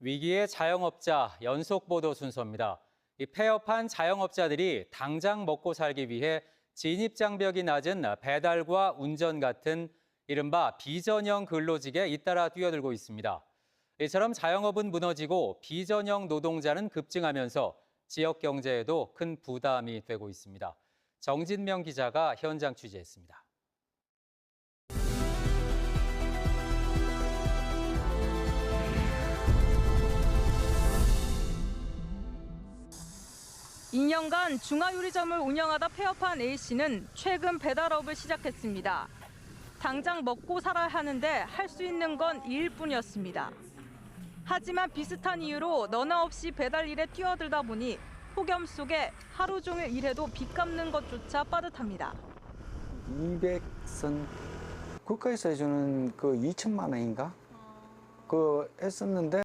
위기의 자영업자 연속 보도 순서입니다. 이 폐업한 자영업자들이 당장 먹고 살기 위해 진입 장벽이 낮은 배달과 운전 같은 이른바 비전형 근로직에 잇따라 뛰어들고 있습니다. 이처럼 자영업은 무너지고 비전형 노동자는 급증하면서 지역 경제에도 큰 부담이 되고 있습니다. 정진명 기자가 현장 취재했습니다. 이 년간 중화요리점을 운영하다 폐업한 A씨는 최근 배달업을 시작했습니다. 당장 먹고 살아야 하는데 할 수 있는 건 이일 뿐이었습니다. 하지만 비슷한 이유로 너나 없이 배달 일에 뛰어들다 보니 폭염 속에 하루 종일 일해도 빚 갚는 것조차 빠듯합니다. 200선 국가에서 해주는 그 2천만 원인가? 그 했었는데